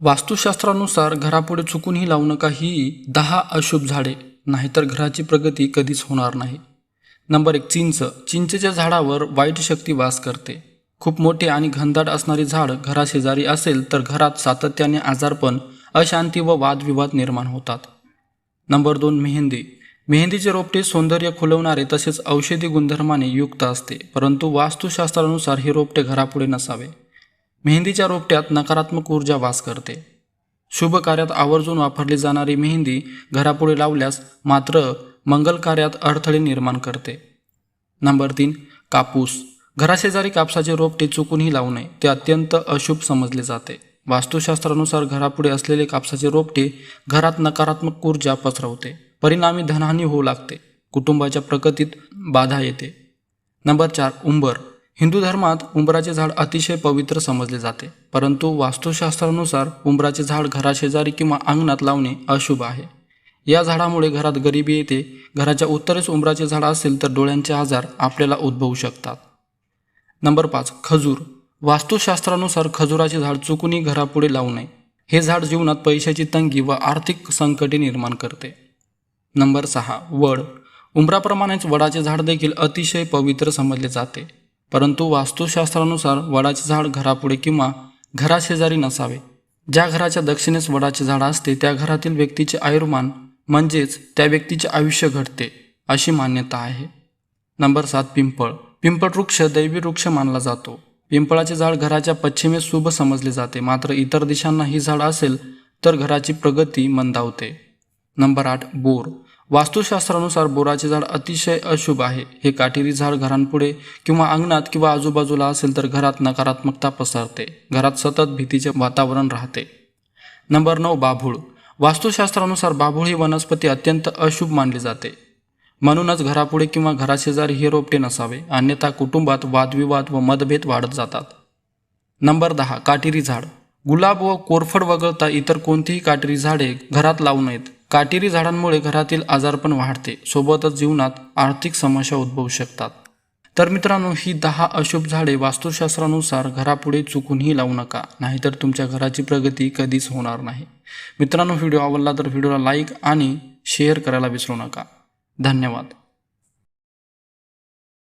वास्तुशास्त्रानुसार घरापुढे चुकूनही लावू नका ही दहा अशुभ झाडे नाहीतर घराची प्रगती कधीच होणार नाही. नंबर एक चिंच. चिंचेच्या झाडावर वाईट शक्ती वास करते. खूप मोठे आणि घनदाट असणारी झाड घराशेजारी असेल तर घरात सातत्याने आजारपण अशांती व वादविवाद निर्माण होतात. नंबर दोन मेहंदी. मेहंदीचे रोपटे सौंदर्य खुलवणारे तसेच औषधी गुणधर्माने युक्त असते परंतु वास्तुशास्त्रानुसार हे रोपटे घरापुढे नसावे. मेहंदीच्या रोपट्यात नकारात्मक ऊर्जा वास करते. शुभ कार्यात आवर्जून वापरली जाणारी मेहंदी घरापुढे लावल्यास मात्र मंगल कार्यात अडथळे निर्माण करते. नंबर तीन कापूस. घराशेजारी कापसाचे रोपटे चुकूनही लावू नये ते अत्यंत अशुभ समजले जाते. वास्तुशास्त्रानुसार घरापुढे असलेले कापसाचे रोपटे घरात नकारात्मक ऊर्जा पसरवते. परिणामी धनहानी होऊ लागते. कुटुंबाच्या प्रगतीत बाधा येते. नंबर चार उंबर. हिंदू धर्मात उंबराचे झाड अतिशय पवित्र समजले जाते परंतु वास्तुशास्त्रानुसार उंबराचे झाड घराशेजारी किंवा अंगणात लावणे अशुभ आहे. या झाडामुळे घरात गरिबी येते घराच्या उत्तरेस उंबराचे झाड असेल तर डोळ्यांचे आजार आपल्याला उद्भवू शकतात. नंबर पाच खजूर. वास्तुशास्त्रानुसार खजुराचे झाड चुकूनही घरापुढे लावू नये. हे झाड जीवनात पैशाची तंगी व आर्थिक संकटे निर्माण करते. नंबर सहा वड. उंबराप्रमाणेच वडाचे झाड देखील अतिशय पवित्र समजले जाते. परंतु वास्तुशास्त्रानुसार वडाचे झाड घरापुढे किंवा घराशेजारी नसावे. ज्या घराच्या दक्षिणेस वडाचे झाड असते त्या घरातील व्यक्तीचे आयुर्मान म्हणजेच त्या व्यक्तीचे आयुष्य घडते अशी मान्यता आहे. नंबर सात पिंपळ. पिंपळ वृक्ष दैवी वृक्ष मानला जातो. पिंपळाचे झाड घराच्या पश्चिमेस शुभ समजले जाते मात्र इतर दिशांना ही झाड असेल तर घराची प्रगती मंदावते. नंबर आठ बोर. वास्तुशास्त्रानुसार बोराचे झाड अतिशय अशुभ आहे. हे काटेरी झाड घरांपुढे किंवा अंगणात किंवा आजूबाजूला असेल तर घरात नकारात्मकता पसरते. घरात सतत भीतीचे वातावरण राहते. नंबर नऊ बाभूळ. वास्तुशास्त्रानुसार बाभूळ ही वनस्पती अत्यंत अशुभ मानली जाते. म्हणूनच घरापुढे किंवा घराशेजारी हे रोपटे नसावे. अन्यथा कुटुंबात वादविवाद व मतभेद वाढत जातात. नंबर दहा काटेरी झाड. गुलाब व कोरफड वगळता इतर कोणतीही काटेरी झाडे घरात लावू नयेत. काटेरी झाडांमुळे घरातील आजारपण वाढते. सोबतच जीवनात आर्थिक समस्या उद्भवू शकतात. तर मित्रांनो ही दहा अशुभ झाडे वास्तुशास्त्रानुसार घरापुढे चुकूनही लावू नका. नाहीतर तुमच्या घराची प्रगती कधीच होणार नाही. मित्रांनो व्हिडिओ आवडला तर व्हिडिओला लाईक आणि शेअर करायला विसरू नका. धन्यवाद.